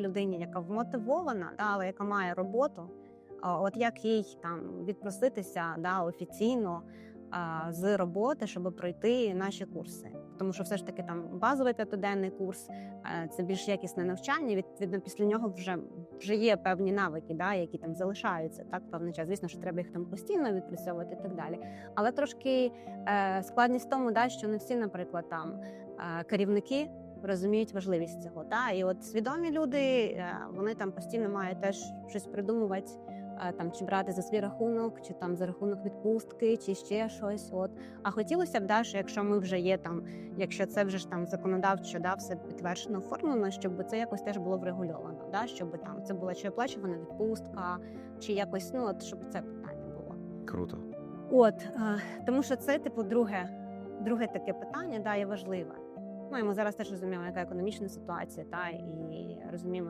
людині, яка вмотивована, да, але яка має роботу, от як їй там відпроситися да, офіційно а, з роботи, щоб пройти наші курси. Тому що все ж таки там базовий п'ятиденний курс е, це більш якісне навчання. Відповідно, після нього вже вже є певні навики, да, які там залишаються так певний час. Звісно, що треба їх там постійно відпрацьовувати і так далі. Але трошки е, складність в тому, да, що не всі, наприклад, там е, керівники розуміють важливість цього. Та і от свідомі люди е, вони там постійно мають теж щось придумувати. е, Там чи брати за свій рахунок, чи там за рахунок відпустки, чи ще щось. От а хотілося б, да, що якщо ми вже є там, якщо це вже ж там законодавчо да, все підтверджено оформлено, щоб це якось теж було врегульовано, да, щоб там це була чи оплачувана відпустка, чи якось ну от щоб це питання було. Круто. От е, тому, що це типу друге, друге таке питання, да, є важливе. Ну і ми зараз теж розуміємо, яка економічна ситуація, та і розуміємо,